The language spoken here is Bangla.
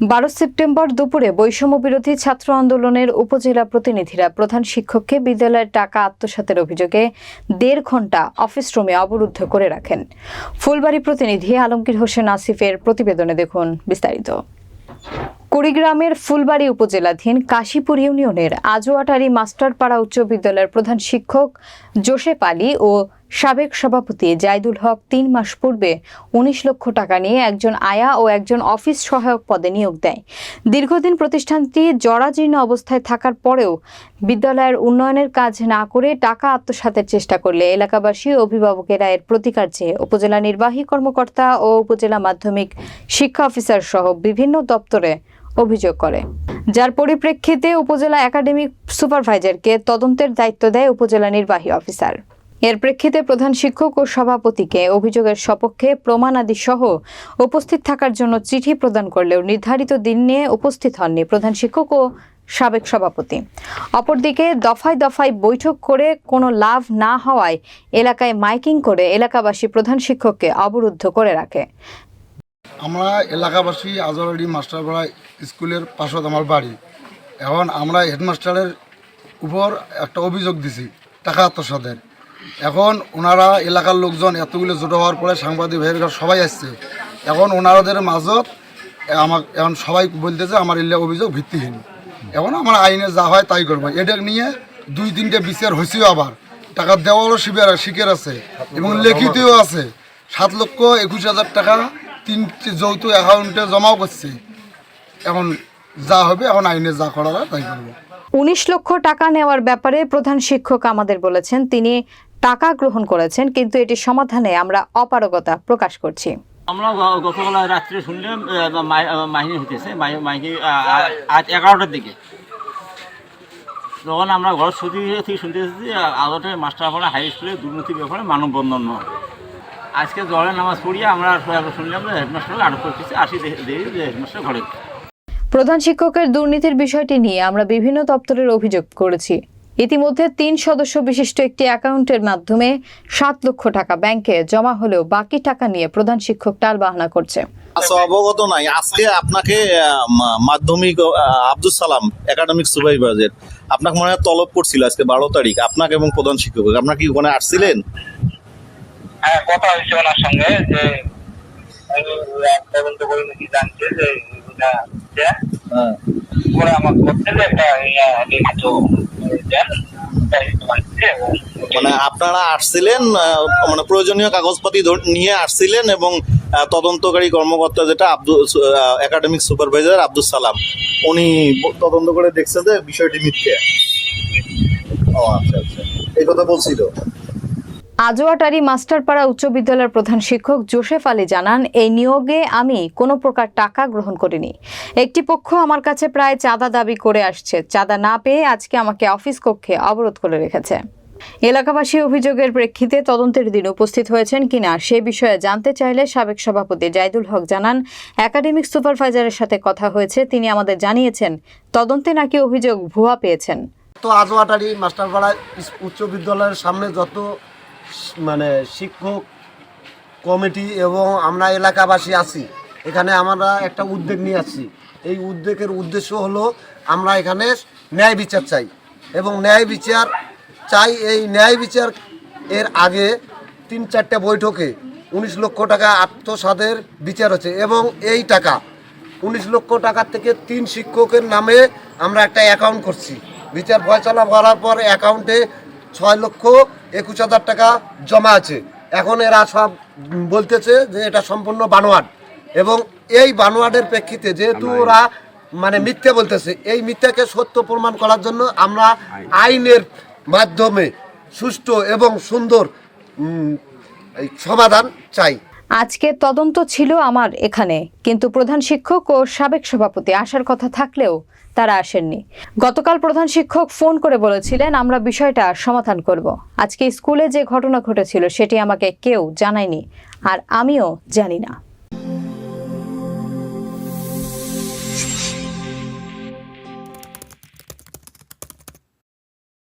বারো সেপ্টেম্বর দুপুরে বৈষম্য বিরোধী ছাত্র আন্দোলনের উপজেলা প্রতিনিধিরা প্রধান শিক্ষককে বিদ্যালয়ের টাকা আত্মসাতের অভিযোগে দেড় ঘণ্টা অফিস রুমে অবরুদ্ধ করে রাখেন। ফুলবাড়ি প্রতিনিধি আলমগীর হোসেন আসিফের প্রতিবেদনে দেখুন বিস্তারিত। কুড়িগ্রামের ফুলবাড়ি উপজেলাধীন কাশীপুর ইউনিয়নের আজোয়াটারি মাস্টারপাড়া উচ্চ বিদ্যালয়ের প্রধান শিক্ষক জোসেফ আলী ও সাবেক সভাপতি জায়দুল হক তিন মাস পূর্বে উনিশ লক্ষ টাকা নিয়ে একজন আয়া ও একজন অফিস সহায়ক পদে নিয়োগ দেয়। দীর্ঘদিন প্রতিষ্ঠানটি জরাজীর্ণ অবস্থায় থাকার পরেও বিদ্যালয়ের উন্নয়নের কাজ না করে টাকা আত্মসাতের চেষ্টা করলে এলাকাবাসী অভিভাবকেরা এর প্রতিকার চেয়ে উপজেলা নির্বাহী কর্মকর্তা ও উপজেলা মাধ্যমিক শিক্ষা অফিসার সহ বিভিন্ন দপ্তরে অভিযোগ করে। যার পরিপ্রেক্ষিতে উপজেলা একাডেমিক সুপারভাইজারকে তদন্তের দায়িত্ব দেয় উপজেলা নির্বাহী অফিসার। এর প্রেক্ষিতে প্রধান শিক্ষক ও সভাপতিকে অভিযোগের সপক্ষে প্রমাণাদি সহ উপস্থিত থাকার জন্য চিঠি প্রদান করলেও নির্ধারিত দিন নিয়ে উপস্থিত হননি প্রধান শিক্ষক ও সাবেক সভাপতি। অপরদিকে দফায় দফায় বৈঠক করে কোনো লাভ না হওয়ায় এলাকায় মাইকিং করে এলাকাবাসী প্রধান শিক্ষককে অবরুদ্ধ করে রাখে। আমরা এলাকাবাসী আজরাডি মাস্টারপাড়া স্কুলের পাশত আমার বাড়ি। এখন আমরা হেডমাস্টারের উপর একটা অভিযোগ দিছি টাকা আত্মসাদের এখন ওনারা এলাকার লোকজন এতগুলো জড়ো হওয়ার পরে সাংবাদিক ভাইয়ের সবাই আসছে। এখন ওনাদের মাঝত আমার এখন সবাই বলতেছে আমার এলে অভিযোগ ভিত্তিহীন। এখন আমার আইনে যা হয় তাই করব। এটা নিয়ে দুই তিনটে বিচার হয়েছেও আবার। টাকা দেওয়ারও শিবির শিখের আছে এবং লিখিতও আছে। সাত লক্ষ একুশ হাজার টাকা তিনটি যৌথ অ্যাকাউন্টে জমাও করছে। এখন যা হবে, এখন আইনে যা করার তাই করব। উনিশ লক্ষ টাকা নেওয়ার ব্যাপারে প্রধান শিক্ষক আমাদের বলেছেন। তিনি টাকা গ্রহণ করেছেন কিন্তু এটি সমাধানে আমরা অপারগতা প্রকাশ করছি। আমরা গতকাল রাত্রে শুনলাম মাই- হইতেছে আহ, আজ এগারোটার দিকে। তখন আমরা ঘর ছুটি থেকে শুনতে এসেছি আদতে মাস্টারপাড়া হাই স্কুলে দুর্নীতির ব্যাপারে মানববন্ধন নয়। আজকে জলের নামাজ পড়িয়ে আমরা শুনলাম যে হেডমাস্টারকে আটক করতেছে আসি দেখি যে হেডমাস্টার ঘরে। প্রধান শিক্ষকের দুর্নীতির বিষয়টি নিয়ে আমরা বিভিন্ন দপ্তরের অভিযোগ করেছি। ইতিমধ্যে তিন সদস্য বিশিষ্ট একটি অ্যাকাউন্টের মাধ্যমে সাত লক্ষ টাকা ব্যাংকে জমা হলেও বাকি টাকা নিয়ে প্রধান শিক্ষক টালবাহানা করছে। আচ্ছা অবগত নাই আজকে আপনাকে মাধ্যমিক আহ, আব্দুল সালাম একাডেমিক সুপারভাইজার আপনাকে মনে হয় তলব করছিল আজকে বারো তারিখ। আপনাকে এবং প্রধান শিক্ষক আপনার কি ওখানে আসছিলেন? হ্যাঁ কথা হয়েছে ওনার সঙ্গে যে আমি তদন্ত করে নাকি জানছে যে এটা আমার করতে যে একটা মানে আপনারা আসছিলেন মানে প্রয়োজনীয় কাগজপাতি নিয়ে আসছিলেন এবং তদন্তকারী কর্মকর্তা যেটা আব্দুল একাডেমিক সুপারভাইজার আব্দুল সালাম, উনি তদন্ত করে দেখছেন যে বিষয়টি মিথ্যে। ও আচ্ছা আচ্ছা। এই কথা বলছিল আজোয়াটারি মাস্টারপাড়া উচ্চ বিদ্যালয়ের প্রধান শিক্ষক জোসেফ আলী জানান, এই নিয়োগে আমি কোনো প্রকার টাকা গ্রহণ করিনি। একটি পক্ষ আমার কাছে প্রায় চাঁদা দাবি করে আসছে। চাঁদা না পেয়ে আজকে আমাকে অফিস কক্ষে অবরোধ করে রেখেছে। এলাকাবাসী অভিযোগের প্রেক্ষিতে তদন্তের দিন উপস্থিত হয়েছেন কিনা সে বিষয়ে জানতে চাইলে সাবেক সভাপতি জাইদুল হক জানান, একাডেমিক সুপারভাইজারের সাথে কথা হয়েছে। তিনি আমাদের জানিয়েছেন, তদন্তে নাকি অভিযোগ ভুয়া পেয়েছেন। তো আজওয়াটারি মাস্টারপাড়া উচ্চ বিদ্যালয়ের সামনে যত মানে শিক্ষক কমিটি এবং আমরা এলাকাবাসী আছি। এখানে আমরা একটা উদ্যোগ নিয়ে আসছি। এই উদ্যোগের উদ্দেশ্য হলো আমরা এখানে ন্যায় বিচার চাই এবং ন্যায় বিচার চাই। এই ন্যায় বিচার এর আগে তিন চারটে বৈঠকে উনিশ লক্ষ টাকা আত্মসাদের বিচার হচ্ছে এবং এই টাকা উনিশ লক্ষ টাকার থেকে তিন শিক্ষকের নামে আমরা একটা অ্যাকাউন্ট করছি। বিচার ফয়সলা করার পর অ্যাকাউন্টে ছয় লক্ষ একুশ হাজার টাকা জমা আছে। এখন এরা সব বলতেছে যে এটা সম্পূর্ণ বানোয়াট। এবং এই বানোয়াটের প্রেক্ষিতে যেহেতু ওরা মানে মিথ্যে বলতেছে এই মিথ্যাকে সত্য প্রমাণ করার জন্য আমরা আইনের মাধ্যমে সুষ্ঠু এবং সুন্দর এই সমাধান চাই। আজকে তদন্ত ছিল আমার এখানে, কিন্তু প্রধান শিক্ষক ও সাবেক সভাপতি আসার কথা থাকলেও তারা আসেননি। গতকাল প্রধান শিক্ষক ফোন করে বলেছিলেন, আমরা বিষয়টা সমাধান করব। আজকে স্কুলে যে ঘটনা ঘটেছিল সেটি আমাকে কেউ জানায়নি, আর আমিও জানি না।